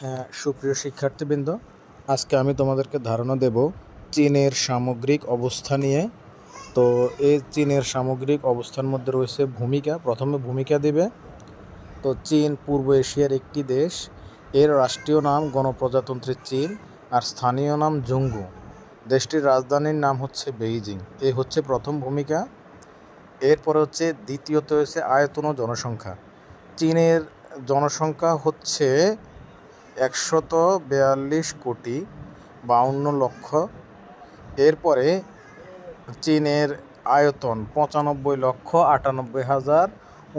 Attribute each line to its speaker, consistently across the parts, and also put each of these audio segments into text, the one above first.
Speaker 1: হ্যাঁ সুপ্রিয় শিক্ষার্থীবৃন্দ, আজকে আমি তোমাদেরকে ধারণা দেব চীনের সামগ্রিক অবস্থা নিয়ে। তো এই চীনের সামগ্রিক অবস্থার মধ্যে রয়েছে ভূমিকা, প্রথমে ভূমিকা দেবে। তো চীন পূর্ব এশিয়ার একটি দেশ, এর রাষ্ট্রীয় নাম গণপ্রজাতন্ত্রী চীন আর স্থানীয় নাম জঙ্গু দেশটির রাজধানীর নাম হচ্ছে বেইজিং, এই হচ্ছে প্রথম ভূমিকা। এরপরে হচ্ছে দ্বিতীয়ত হচ্ছে আয়তন ও জনসংখ্যা। চীনের জনসংখ্যা হচ্ছে একশত বিয়াল্লিশ কোটি বাউন্ন লক্ষ। এরপরে চীনের আয়তন পঁচানব্বই লক্ষ আটানব্বই হাজার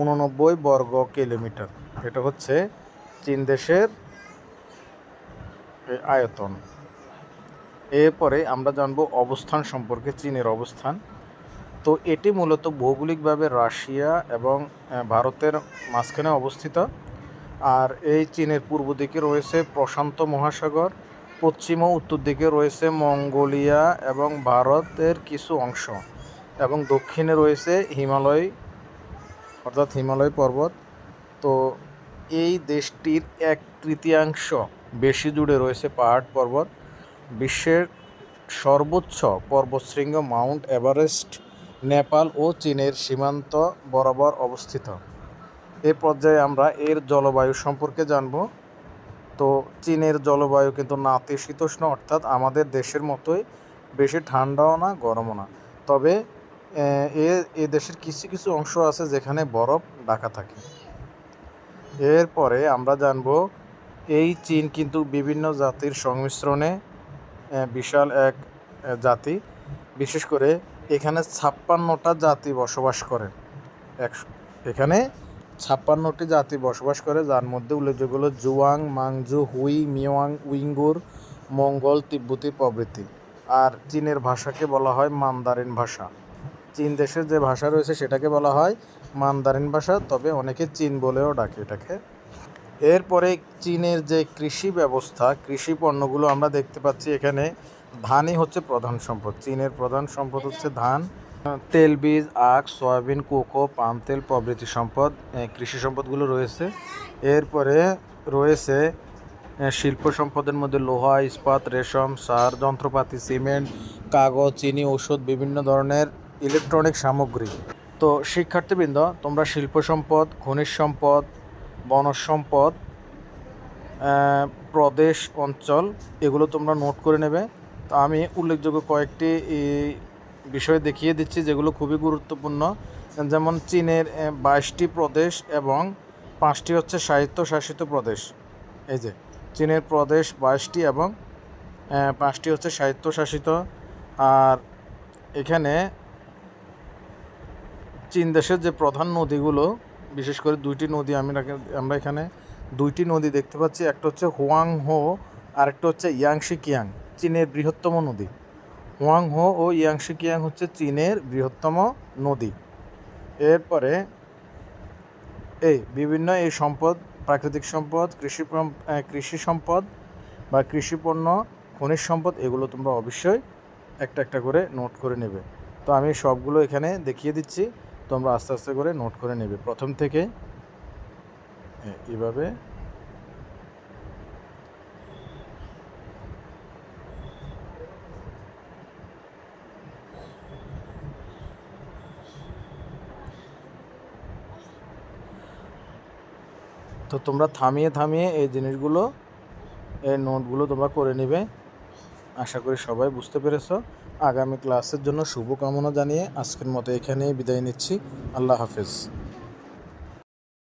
Speaker 1: উননব্বই বর্গ কিলোমিটার। এটা হচ্ছে চীন দেশের আয়তন। এরপরে আমরা জানব অবস্থান সম্পর্কে, চীনের অবস্থান। তো এটি মূলত ভৌগোলিকভাবে রাশিয়া এবং ভারতের মাঝখানে অবস্থিত। আর এই চীনের পূর্ব দিকে রয়েছে প্রশান্ত মহাসাগর, পশ্চিম ও উত্তর দিকে রয়েছে মঙ্গোলিয়া এবং ভারতের কিছু অংশ এবং দক্ষিণে রয়েছে হিমালয়, অর্থাৎ হিমালয় পর্বত। তো এই দেশটির এক তৃতীয়াংশ বেশি জুড়ে রয়েছে পাহাড় পর্বত। বিশ্বের সর্বোচ্চ পর্বতশৃঙ্গ মাউন্ট এভারেস্ট, নেপাল ও চীনের সীমান্ত বরাবর অবস্থিত। এ পর্যায়ে আমরা এর জলবায়ু সম্পর্কে জানব। তো চীনের জলবায়ু কিন্তু নাতিশীতোষ্ণ অর্থাৎ আমাদের দেশের মতোই বেশি ঠান্ডাও না, গরমও না। তবে, এ এ দেশের কিছু কিছু অংশ আছে যেখানে বরফ ঢাকা থাকে। এরপরে আমরা জানব, এই চীন কিন্তু বিভিন্ন জাতির সংমিশ্রণে বিশাল এক জাতি। বিশেষ করে এখানে ছাপ্পান্নটা জাতি বসবাস করে। একশো, এখানে ছাপ্পান্নটি জাতি বসবাস করে, যার মধ্যে উল্লেখযোগ্য হলো জুয়াং মাংজু হুই, মিওয়াং, উইঙ্গুর, মঙ্গল, তিব্বতি প্রভৃতি। আর চীনের ভাষাকে বলা হয় মান্দারিন ভাষা। চীন দেশের যে ভাষা রয়েছে সেটাকে বলা হয় মান্দারিন ভাষা, তবে অনেকে চীন বলেও ডাকে এটাকে। এরপরে চীনের যে কৃষি ব্যবস্থা, কৃষি পণ্যগুলো আমরা দেখতে পাচ্ছি এখানে। ধানই হচ্ছে প্রধান সম্পদ। চীনের প্রধান সম্পদ হচ্ছে ধান। তেলবীজ আখ, সয়াবিন, কোকো, পাম তেল প্রভৃতি সম্পদ কৃষি সম্পদগুলো রয়েছে। এরপরে রয়েছে শিল্প সম্পদের মধ্যে লোহা, ইস্পাত, রেশম, সার, যন্ত্রপাতি, সিমেন্ট, কাগজ, চিনি ওষুধ বিভিন্ন ধরনের ইলেকট্রনিক সামগ্রী। তো শিক্ষার্থীবৃন্দ, তোমরা শিল্প সম্পদ, খনিজ সম্পদ বনজ সম্পদ প্রদেশ, অঞ্চল, এগুলো তোমরা নোট করে নেবে। তো আমি উল্লেখযোগ্য কয়েকটি বিষয় দেখিয়ে দিচ্ছি যেগুলো খুবই গুরুত্বপূর্ণ। যেমন চীনের বাইশটি প্রদেশ এবং পাঁচটি হচ্ছে স্বায়ত্তশাসিত প্রদেশ। এই যে, চীনের প্রদেশ বাইশটি এবং পাঁচটি হচ্ছে স্বায়ত্তশাসিত। আর এখানে চীন দেশের যে প্রধান নদীগুলো, বিশেষ করে দুইটি নদী, আমি আমরা এখানে দুইটি নদী দেখতে পাচ্ছি। একটা হচ্ছে হোয়াং হো আর একটা হচ্ছে ইয়াংশি কিয়াং চীনের বৃহত্তম নদী। হোয়াং হো ও ইয়াংশি কিয়াং হচ্ছে চীনের বৃহত্তম নদী। এরপরে এই বিভিন্ন এই সম্পদ, প্রাকৃতিক সম্পদ, কৃষি কৃষি সম্পদ বা কৃষি পণ্য, খনিজ সম্পদ, এগুলো তোমরা অবশ্যই একটা একটা করে নোট করে নেবে। তো আমি সবগুলো এখানে দেখিয়ে দিচ্ছি, তোমরা আস্তে আস্তে করে নোট করে নেবে। প্রথম থেকে, এ- তো তোমরা থামিয়ে থামিয়ে এই জিনিসগুলো, এই নোটগুলো তোমরা করে নেবে। আশা করি সবাই বুঝতে পেরেছ। আগামী ক্লাসের জন্য শুভকামনা জানিয়ে আজকের মতো এখানেই বিদায় নিচ্ছি। আল্লাহ হাফেজ।